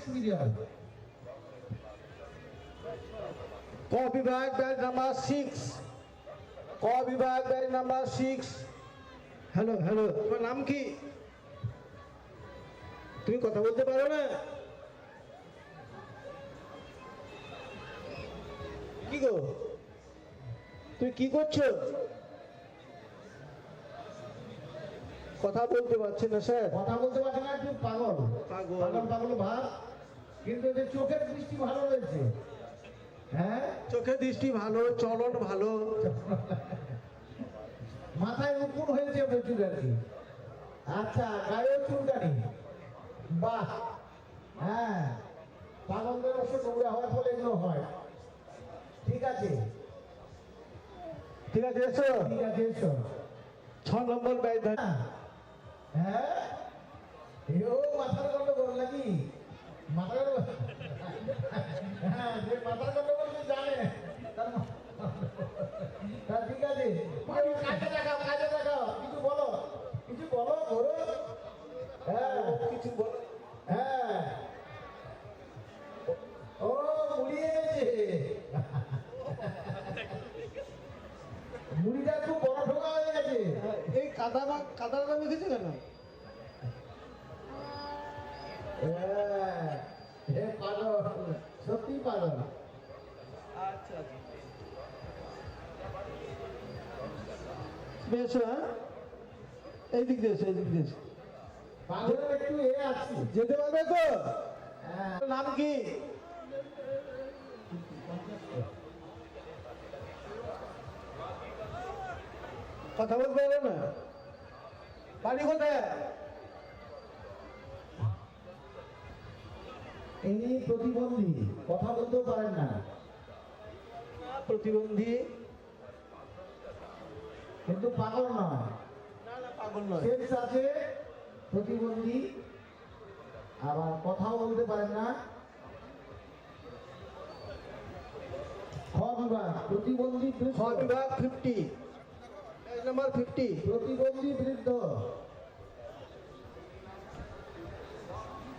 সুবিধা হবে ক বিভাগ ব্যাচ নাম্বার সিক্স ক বিভাগ batch number six hello hello তোমার নাম কি? তুমি কথা বলতে পারো না? কি গো? তুমি কি করছ? কথা বলতে পারছে না স্যার। কথা বলতে পারছে না একটু পাগল। পাগল। পাগল পাগল ভাব কিন্তু এদের চোখের দৃষ্টি ভালো রয়েছে। হ্যাঁ? চোখে দৃষ্টি ভালো চলন ভালো। মাথায় উপুর হয়েছে প্রচুর আর কি। আচ্ছা গায়ে চুলকানি। বাহ! হ্যাঁ পাগলদের অবশ্য নোংরা হওয়ার ফলে এগুলো হয়। ঠিক আছে। ঠিক আছে এসো। ঠিক আছে এসো। ছ নম্বর ধর হ্যাঁ। হ্যাঁ? এও মাথার গন্ডগোল নাকি? মাথার হ্যাঁ যে মাথার সে জানে। তার ঠিক আছে। কাজে দেখাও কাজে দেখাও। কিছু বলো কিছু বলো ধরো হ্যাঁ। কিছু বল। হ্যাঁ। ও মুড়িয়ে গেছে। মুড়িটা খুব বড় ঢোকা হয়ে গেছে। এই কাদা বা কাদাটা মেখেছে কেন হ্যাঁ, এ পাগল আচ্ছা আচ্ছা হ্যাঁ পারবে হ্যাঁ নাম কি কথা বলতে পারো না বাড়ি কোথায় ইনি প্রতিবন্ধী কথা বলতেও পারেন না। প্রতিবন্ধী? কিন্তু পাগল নয়। না না পাগল নয়। সেন্স আছে প্রতিবন্ধী। আবার কথাও বলতে পারেন না। বিভাগ প্রতিবন্ধী ছ বৃদ্ধ বিভাগ ফিফটি নাম্বার ফিফটি প্রতিবন্ধী বৃদ্ধ।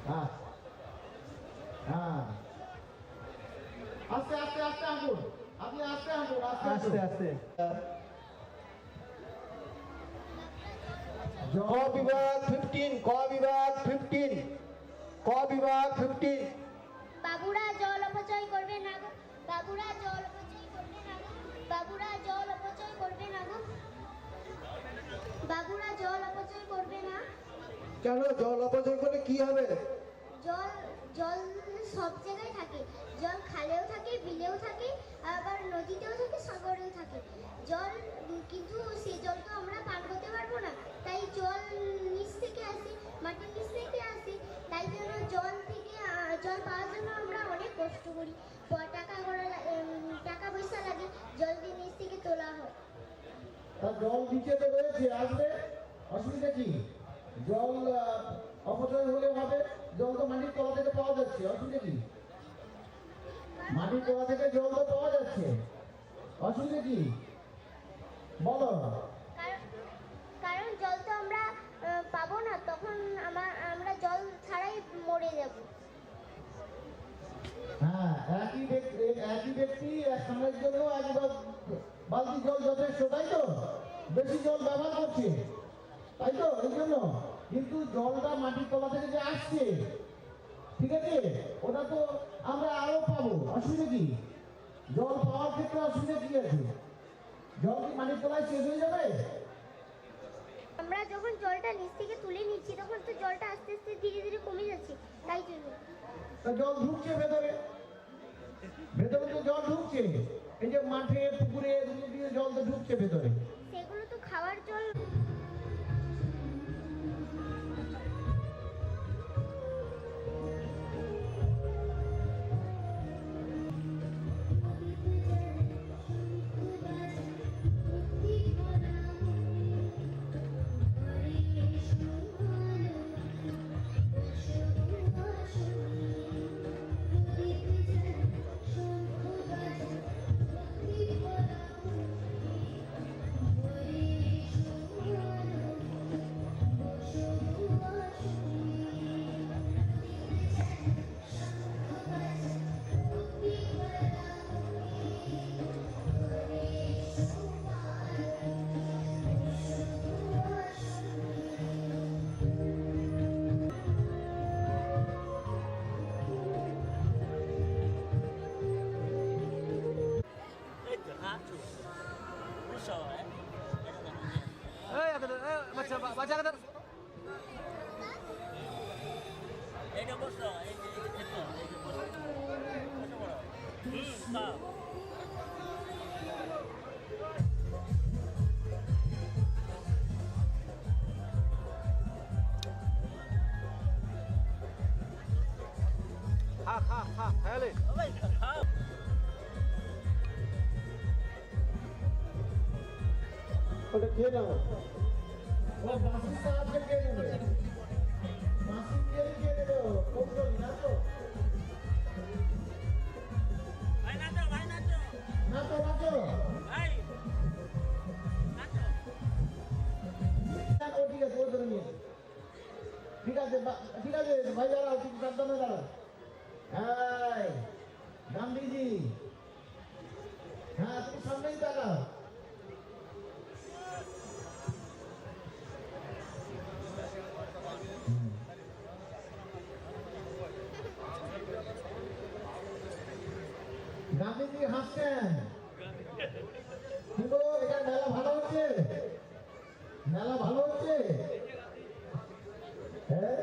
হ্যাঁ হ্যাঁ। আস্তে আস্তে আস্তে আঁকুন আপনি আস্তে আস্তে আস্তে আস্তে। ক বিভাগ ফিফটিন ক বিভাগ ফিফটিন ক বিভাগ ফিফটিন বাবুরা জল অপচয় করবে না গো। বাবুরা জল অপচয় করবে না গো। বাবুরা জল অপচয় করবে না গো। বাবুরা জল অপচয় করবে না। কেন? জল অপচয় করলে কি হবে? জল জল সব জায়গায় থাকে। জল খালেও থাকে, বিলেও থাকে, আবার নদীতেও থাকে, সাগরেও থাকে। জল কিন্তু সেই জল তো আমরা পান করতে পারব না। তাই জল নিচ থেকে আসে, মাটির নিচ থেকে আসে। তাই জন্য জল থেকে জল পাওয়ার জন্য আমরা অনেক কষ্ট করি। টাকা করা টাকা পয়সা লাগে, জল দিয়ে নিচ থেকে তোলা হয়। জল নিচে তো রয়েছে, আসবে? অসুবিধা কি? জল অপচয় হলে হবে জল তো মাটির তলা থেকে পাওয়া যাচ্ছে অসুবিধা কি? মাটির তলা থেকে জল তো পাওয়া যাচ্ছে অসুবিধা কি? বলো। কারণ জল তো আমরা পাবো না তখন আমার আমরা জল ছাড়াই মরে যাব। হ্যাঁ একই ব্যক্তি একই ব্যক্তি এক সময়ের জন্য এক বালতি জল যথেষ্ট তাই তো? বেশি জল ব্যবহার করছে তাই তো? এই জন্য। কিন্তু জলটা মাটির তলা থেকে যে আসছে ঠিক আছে? ওটা তো আমরা আরও পাবো। অসুবিধা কি? জল পাওয়ার ক্ষেত্রে অসুবিধা কি আছে? জল কি মাটির তলায় শেষ হয়ে যাবে? আমরা যখন জলটা নিচ থেকে তুলে নিচ্ছি তখন তো জলটা আস্তে আস্তে ধীরে ধীরে কমে যাচ্ছে তাই জন্য। তা জল ঢুকছে ভেতরে। ভেতরে তো জল ঢুকছে। এই যে মাঠে পুকুরে দিয়ে জল তো ঢুকছে ভেতরে। সেগুলো তো খাওয়ার জল বসো হ্যাঁ? এই আদর এই বাচ্চা বাচ্চা আদর এইটা বসো এই যে এই যে খেতো, এই যে বসো বসো বড় হুম তাও খা খা খা হেলে ওই খাও ওটা খেয়ে নাও। ও বাসি সাহায্যে কে নেবে। বাসি দিয়ে কে নেবে কৌশল না তো? নাচো নাচো না তো। না তো ভাই নাচো ও ঠিক আছে ও ধরে নিয়ে। ঠিক আছে বা- ঠিক আছে ভাই দাঁড়াও ঠিক সাবধানে দাঁড়াও। এই গান্ধীজি। হ্যাঁ তুমি সামনেই তাকাও হাসছেন। কিন্তু এটা মেলা ভালো হচ্ছে। মেলা ভালো হচ্ছে। হ্যাঁ?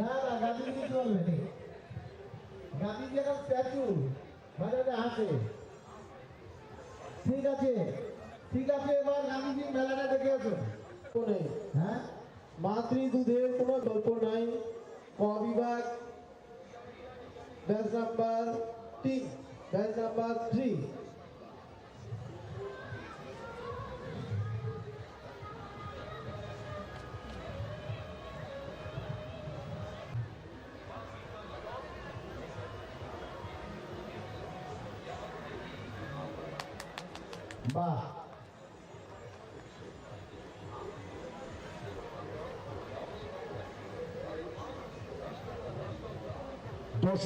না না গান্ধীজি কিছু গান্ধীজি এখন স্ট্যাচু বাজারে হাসে ঠিক আছে। ঠিক আছে এবার গান্ধীজি মেলাটা দেখে আসো নেই হ্যাঁ? মাতৃ দুধের কোনো গল্প নাই। Kol Dan Dance number 3 Dance number 3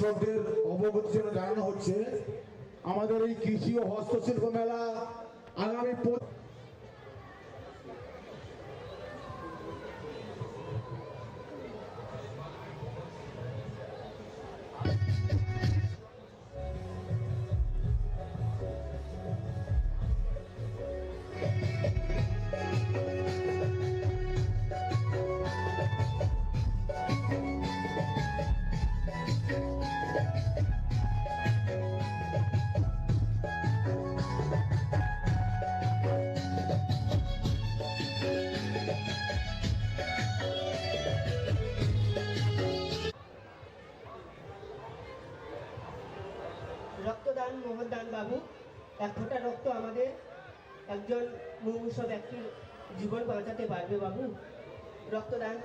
দর্শকদের অবগতির জন্য জানানো হচ্ছে। আমাদের এই কৃষি ও হস্তশিল্প মেলা আমাদের একজন মুমূর্ষ ব্যক্তির জীবন বাঁচাতে পারবে বাবু। রক্তদান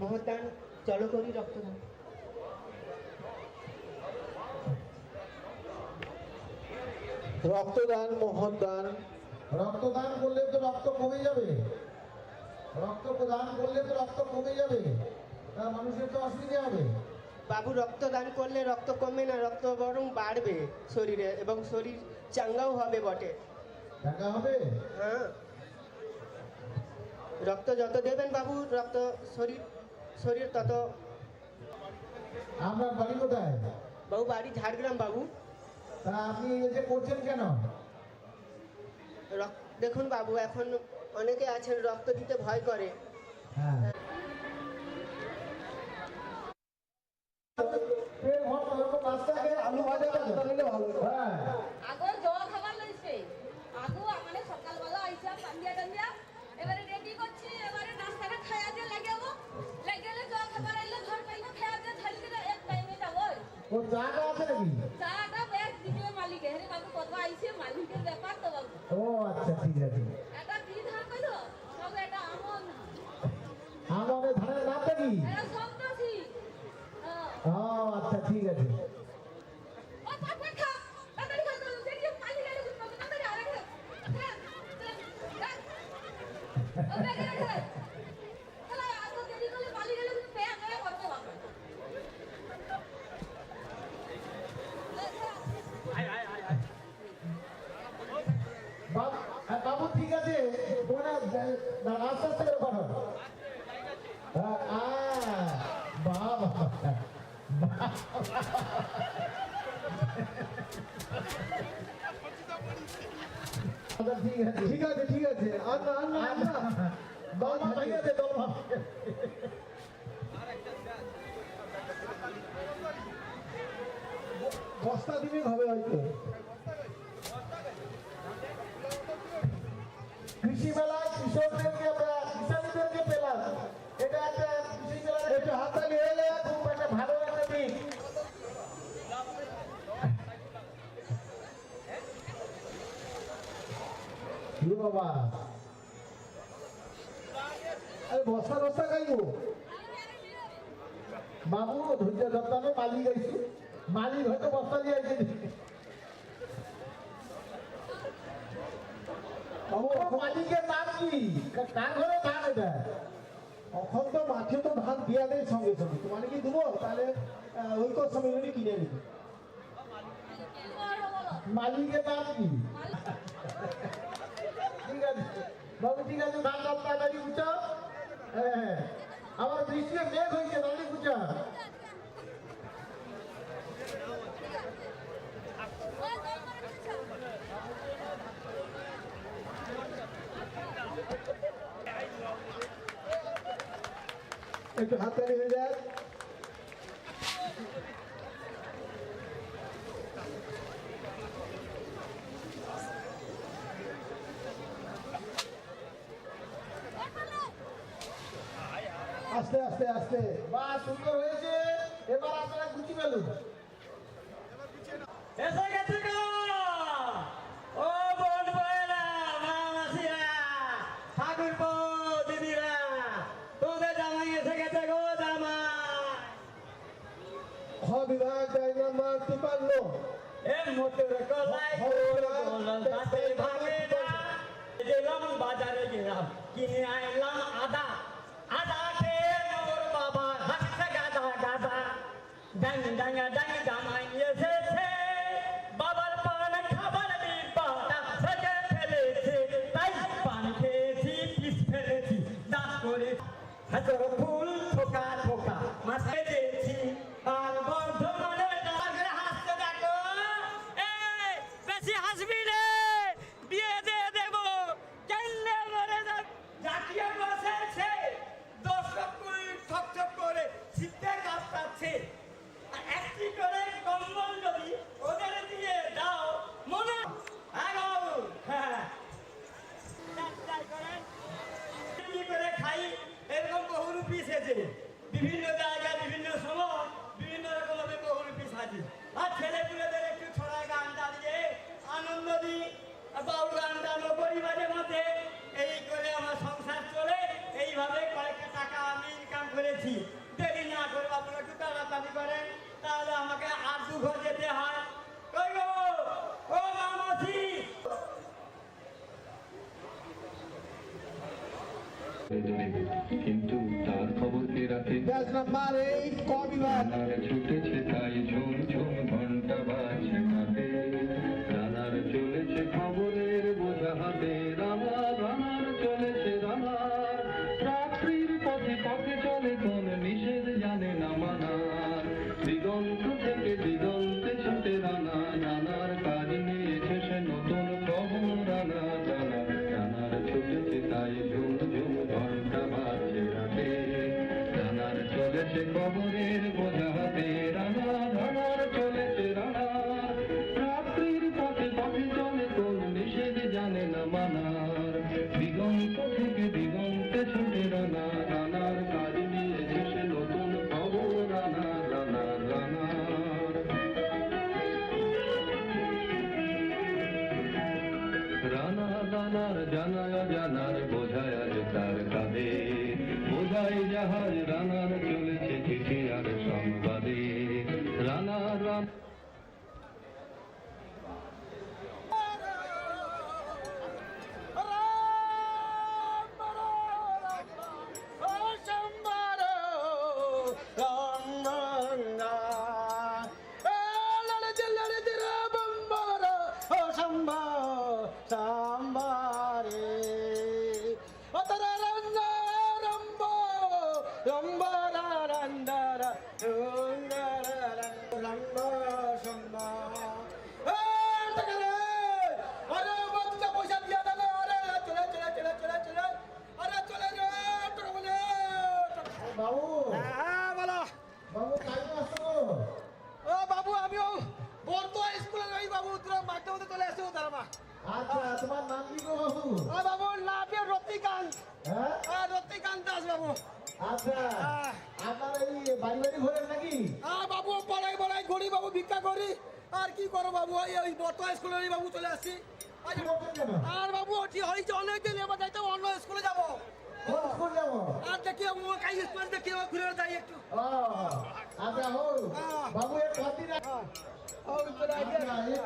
মোহনদান চলো করি রক্তদান। রক্তদান মোহনদান রক্তদান করলে তো রক্ত কমে যাবে। রক্ত প্রদান করলে তো রক্ত কমে যাবে। তা মানুষের তো অসুবিধা হবে। বাবু রক্তদান করলে রক্ত কমবে না রক্ত বরং বাড়বে শরীরে এবং শরীর চাঙ্গাও হবে বটে। টাকা হবে? হ্যাঁ। রক্ত যত দেবেন বাবু রক্ত শরীর শরীর তত। আপনার বাড়ি কোথায়? বাবু বাড়ি ঝাড়গ্রাম বাবু। তা আপনি এই যে করছেন কেন? দেখুন বাবু এখন অনেকে আছেন রক্ত দিতে ভয় করে। হ্যাঁ। আলু ভাজা ভালো হ্যাঁ আগর জল খাবার লইছে আগু মানে সকালবেলা আইসা পান্ডিয়া টান্ডিয়া এবারে রেডি করছি এবারে নাস্তাটা খাইয়া দিয়ে লাগাবো লাগালে জল খাবার আইলে ঘর পাইবো খাইয়া দিয়ে ঢালি দিলে এক টাইমে যাব ও জায়গা আছে নাকি? চাটা ব্যাগ দিবে মালিকে। হেরে বাবু কত আইছে মালিকের ব্যাপার তো বাবু। ও আচ্ছা ঠিক আছে। এটা কি ধান কইলো? সব এটা আমন। আমাদের ধানের নাম নাকি এটা ও আচ্ছা ঠিক আছে। কৃষি মেলায় কৃষকদেরকে কিষানীদেরকে পেলাম। এটা একটা কৃষি মেলা একটু হাততালি হলে খুব একটা ভালো একটা দিক বাবা? আরে বসা বসা খাইব? বাবু, ধৈর্য যত্ন মালি গাইছো মালি হয়তো বস্তা দিয়ে অখমালিকে তার কি? কার ঘরে ধান এটা? তো মাঠে তো ধান দিয়া দেয় সঙ্গে সঙ্গে। তোমার কি তাহলে ঐক্য সম্মিলনী কিনে নিবে। মালিকে তার কি? ঠিক আছে। বাবু ঠিক আছে ধান সব তাড়াতাড়ি উঠা। হ্যাঁ, হ্যাঁ। আমার বৃষ্টি মেঘ হয়েছে তাড়াতাড়ি উঠা। একটু হাততালি হয়ে যায় কবরের বোঝাতে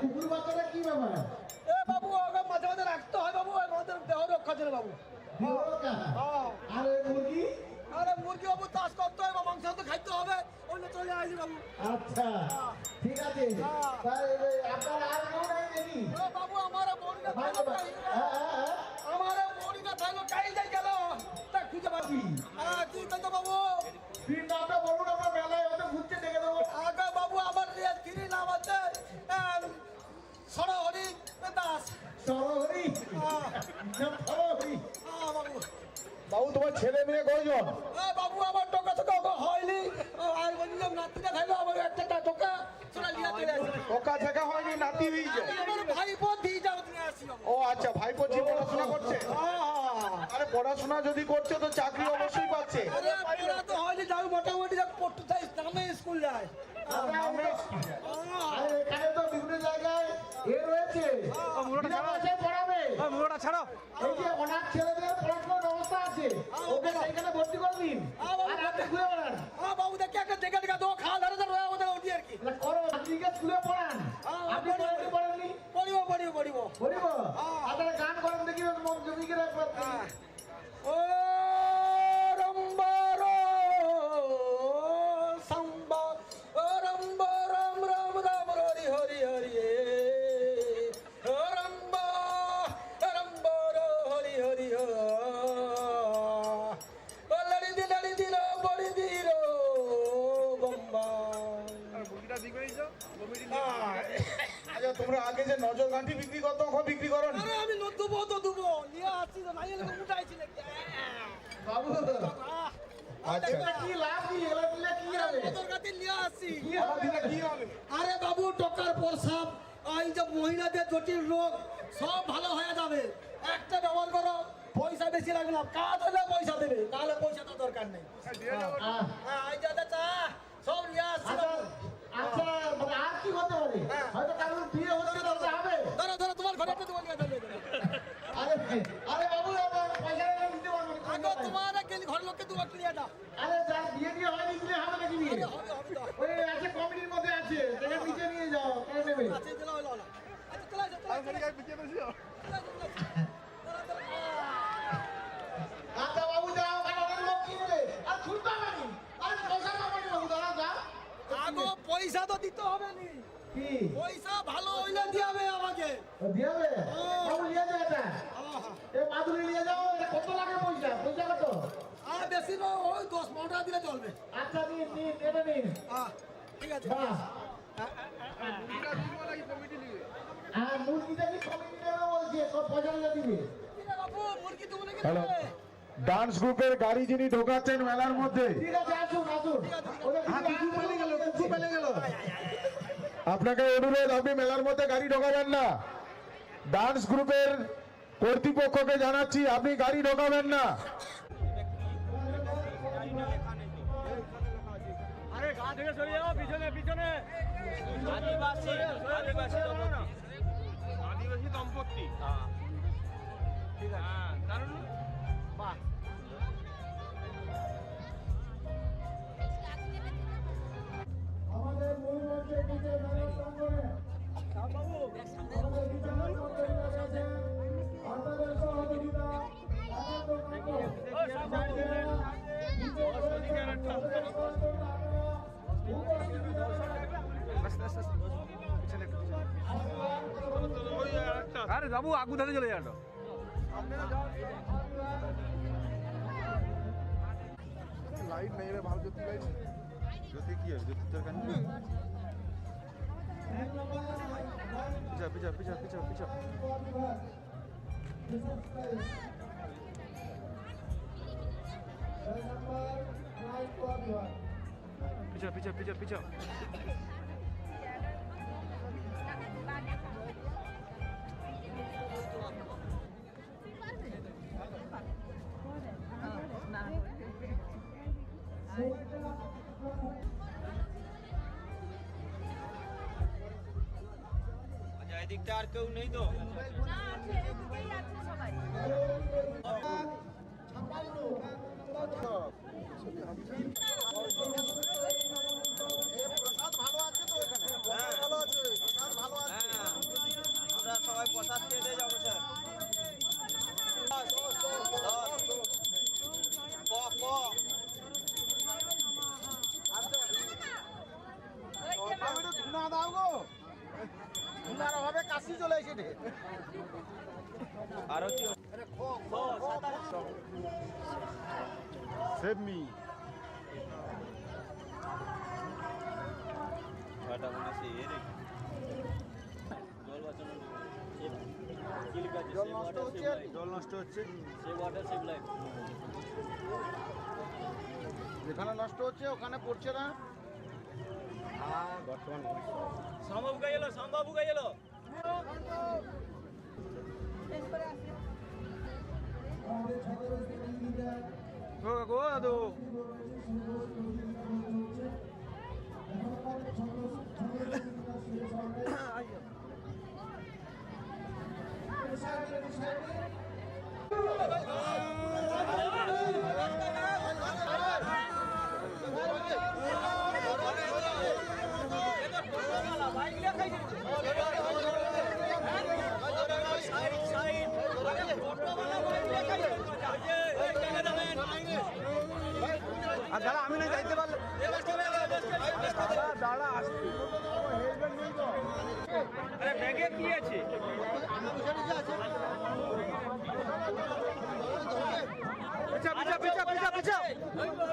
কুকুর বাচ্চাটা কি ব্যাপার? এ বাবু ওকে মাঝে মাঝে রাখতে হয় বাবু আমাদের দেহ রক্ষা জন্য বাবু। বিরোধা। আর এই মুরগি? আরে মুরগি বাবু চাষ করতে হবে মাংস তো খাইতে হবে অন্য চলে আসি বাবু। আচ্ছা ঠিক আছে। আপনার আর কেউ নাই নাকি? বাবু আমার বড়িটা ভাই থাইলো বাবা, কাই হ্যাঁ, হ্যাঁ, হ্যাঁ। আমার বড়িটা থাইলো কাই যাই গেল। তা খুঁজে পাবি। হ্যাঁ কি তো বাবু? তিন নামটা বলুন আমরা সরহরি দাস। সরহরি? সরহরি। বাবু। বাবু তোমার ছেলে মেয়ে কয়জন? বাবু আমার টোকা টোকা ওকে হয়নি। আর বলছিলাম নাতিটা খাইলো আমার একটা টোকা। সেটা লিয়া চলে আসি। ওকা ছেকা হয়নি নাতি হয়েছে আমার ভাইপো দিয়ে যাও তুমি ও আচ্ছা ভাইপো জি পড়াশোনা করছে? আরে পড়াশোনা যদি করছে তো চাকরি অবশ্যই পাচ্ছে। আরে পড়া তো হয়নি যাও মোটামুটি পড়তে চাই নামে স্কুল যায়। এখানে তো বিভিন্ন জায়গায় এ রয়েছে পড়াবে ছাড়ো এই যে অনাথ ছেলেদের পড়াশোনার ব্যবস্থা আছে ওকে সেখানে ভর্তি করে দিন আর আপনি ঘুরে বেড়ান বাবু দেখে একটা দেখে দেখে খাওয়া ধরে ধরে ওদের উঠি আর কি করো পড়ান। আপনি পড়াতে পড়েননি পড়িব পড়িব পড়িব বলিব আপনারা গান করেন দেখি মন জমিকে রাখবেন ও তোমরা আগে যে নজর গাঁঠি বিক্রি করতো এখন বিক্রি করো নি? আরে আমি নতুবো তো দুবো। নিয়ে আসছি তো নাই এলে উঠাইছি নাকি বাবু। আচ্ছা। কি লাভ কি? এগুলো দিলে কি হবে? তোর কাছে নিয়ে আসছি। কি হবে কি হবে? আরে বাবু টকার প্রসাব এই যে মহিলাদের জটিল রোগ সব ভালো হয়ে যাবে। একটা ব্যবহার করো পয়সা বেশি লাগবে না। কাজ হলে পয়সা দেবে নাহলে পয়সা তো দরকার নেই। আহ, হ্যাঁ এই যে চা। সব নিয়ে আসছি। আচ্ছা মানে আর কি হতে পারে? হয়তো কারোর বিয়ে হচ্ছে দরকার হবে ধরো। ধরো তোমার ঘরে একটা তোমার আরে আরে বাবু পয়সা দিতে পারব আগে তোমার গেলি ঘর লোককে তোমার নিয়ে যাও আরে যার বিয়ে দিয়ে হয়নি দিলে হবে নাকি বিয়ে। ওই আছে কমিটির মধ্যে আছে তাকে নিচে নিয়ে যাও কে নেবে আচ্ছা হলো আচ্ছা চলে চলে আসো, চলে আসো। চলো, চলো। আচ্ছা বাবু যাও কারণ অনেক লোক কি নেবে আর ছুটতে হবে নি আরে পয়সা পাবো বাবু দাঁড়া যা আগো পয়সা তো দিতে হবে নি। কি? পয়সা ভালো হইলে দিয়াবে আমাকে। দিয়ে হবে বাবু নিয়ে যাও এটা। এ মাদুরি নিয়ে যাও এটা কত লাগে পয়সা? পয়সা কত? আর বেশি না ওই দশ পনেরো টাকা দিলে চলবে। আচ্ছা নিন নিন এটা নিন। আহ, ঠিক আছে। বাহ। আর মুরগিটা কি কমিটি নেবে বলছে? সব পয়সা দিবে? কি রে বাবু মুরগি তুমি নাকি দেবে? ডান্স গ্রুপের গাড়ি যিনি ঢোকাচ্ছেন মেলার মধ্যে। আপনাকে অনুরোধ আপনি মেলার মধ্যে গাড়ি ঢোকাবেন না। ডান্স গ্রুপের কর্তৃপক্ষকে জানাচ্ছি আপনি গাড়ি ঢোকাবেন না। আদিবাসী দম্পতি। হ্যাঁ। আরে বাবু আগু ধারে চলে যাও। লাইট নেই রে ভালো জ্যোতি লাইট। জ্যোতি কি হবে? জ্যোতি দরকার নেই পিছা পিছা পিছা পিছা পিছা পিছা পিছা পিছা পিছা কেউ নেই তো? না আরতি সেভ মি ছয়টা মনে আছে এর জল বাঁচানো কি লেখা আছে জল নষ্ট হচ্ছে আর কি? জল নষ্ট হচ্ছে সেভ ওয়াটার সেভ লাইফ যেখানে নষ্ট হচ্ছে ওখানে পড়ছে না? সম্ভব গাই এলো সম্ভব গাই এলো গো গো দাদু আর কি আছে? আচ্ছা, পিছা পিছা পিছা পিছা পিছা